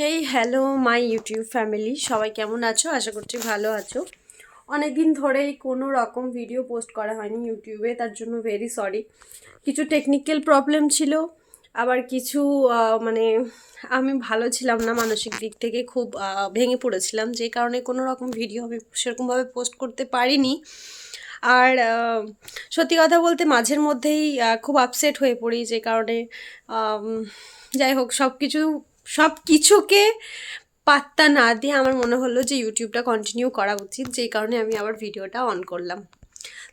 Hey hello my YouTube family সবাই কেমন আছো? আশা করছি ভালো আছো। অনেক দিন ধরেই কোনো রকম ভিডিও পোস্ট করা হয়নি ইউটিউবে তার জন্য ভেরি সরি কিছু টেকনিক্যাল প্রবলেম ছিল, আবার কিছু মানে আমি ভালো ছিলাম না মানসিক দিক থেকে, খুব ভেঙে পড়েছিলাম। যে কারণে কোনো রকম ভিডিও আমি সেরকমভাবে পোস্ট করতে পারিনি। আর সত্যি কথা বলতে মাঝের মধ্যেই খুব আপসেট হয়ে পড়ি যে কারণে যাই হোক সব কিছু সব কিছুকে পাত্তা না দিয়ে আমার মনে হলো যে ইউটিউবটা কন্টিনিউ করা উচিত, যেই কারণে আমি আবার ভিডিওটা অন করলাম।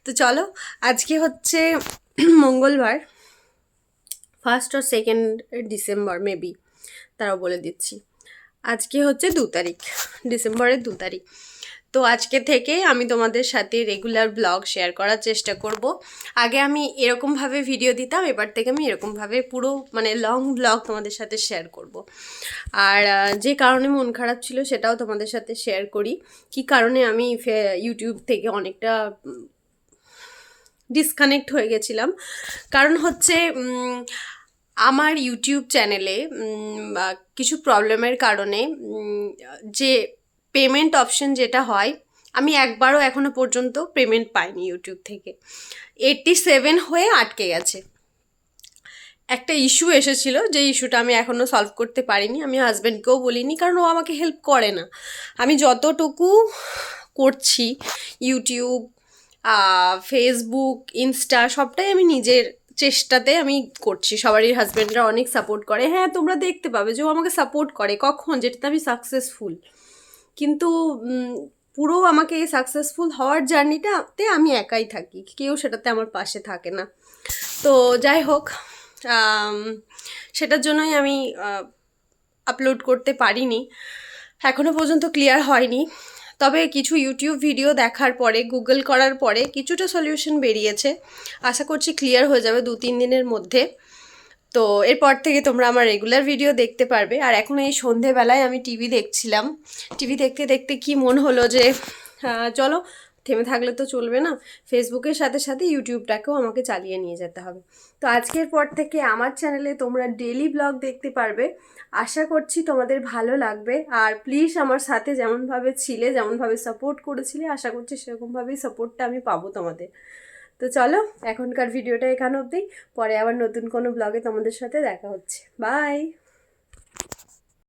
তো চলো, আজকে হচ্ছে মঙ্গলবার ফার্স্ট আর সেকেন্ড ডিসেম্বর মেবি তারাও বলে দিচ্ছি। আজকে হচ্ছে দু তারিখ ডিসেম্বরের দু তারিখ। তো আজকে থেকে আমি তোমাদের সাথে রেগুলার ব্লগ শেয়ার করার চেষ্টা করব। আগে আমি এরকমভাবে ভিডিও দিতাম, এবার থেকে আমি এরকমভাবে পুরো মানে লং ব্লগ তোমাদের সাথে শেয়ার করব। আর যে কারণে মন খারাপ ছিল সেটাও তোমাদের সাথে শেয়ার করি। কি কারণে আমি ইউটিউব থেকে অনেকটা ডিসকানেক্ট হয়ে গেছিলাম। কারণ হচ্ছে আমার ইউটিউব চ্যানেলে কিছু প্রবলেমের কারণে যে পেমেন্ট অপশন যেটা হয়, আমি একবারও এখনও পর্যন্ত পেমেন্ট পাইনি ইউটিউব থেকে। এইটটি সেভেন হয়ে আটকে গেছে। একটা ইস্যু এসেছিল, যে ইস্যুটা আমি এখনও সলভ করতে পারিনি। আমি হাজব্যান্ডকেও বলিনি, কারণ ও আমাকে হেল্প করে না। আমি যতটুকু করছি ইউটিউব ফেসবুক ইনস্টা সবটাই আমি নিজের চেষ্টাতে আমি করছি। সবারই হাজব্যান্ডরা অনেক সাপোর্ট করে। হ্যাঁ তোমরা দেখতে পাবে যে ও আমাকে সাপোর্ট করে। কখন? যেটাতে আমি সাকসেসফুল কিন্তু পুরো আমাকে এই সাকসেসফুল হওয়ার জার্নিটাতে আমি একাই থাকি। কেউ সেটাতে আমার পাশে থাকে না। তো যাই হোক সেটার জন্যই আমি আপলোড করতে পারিনি। এখনও পর্যন্ত ক্লিয়ার হয়নি। তবে কিছু ইউটিউব ভিডিও দেখার পরে গুগল করার পরে কিছুটা সলিউশন বেরিয়েছে। আশা করছি ক্লিয়ার হয়ে যাবে দু তিন দিনের মধ্যে। তো এরপর থেকে তোমরা আমার রেগুলার ভিডিও দেখতে পারবে। আর এখন এই সন্ধেবেলায় আমি টিভি দেখছিলাম। টিভি দেখতে দেখতে কি মন হলো যে চলো, থেমে থাকলে তো চলবে না। ফেসবুকের সাথে সাথে ইউটিউবটাকেও আমাকে চালিয়ে নিয়ে যেতে হবে। তো আজকের পর থেকে আমার চ্যানেলে তোমরা ডেলি ব্লগ দেখতে পারবে। আশা করছি তোমাদের ভালো লাগবে। আর প্লিজ আমার সাথে যেমনভাবে ছিলে, যেমনভাবে সাপোর্ট করেছিলে, আশা করছি সেরকমভাবেই সাপোর্টটা আমি পাবো তোমাদের। তো চলো, এখনকার ভিডিওটা এখানে অবধি। পরে আবার নতুন কোনো ব্লগে তোমাদের সাথে দেখা হচ্ছে। বাই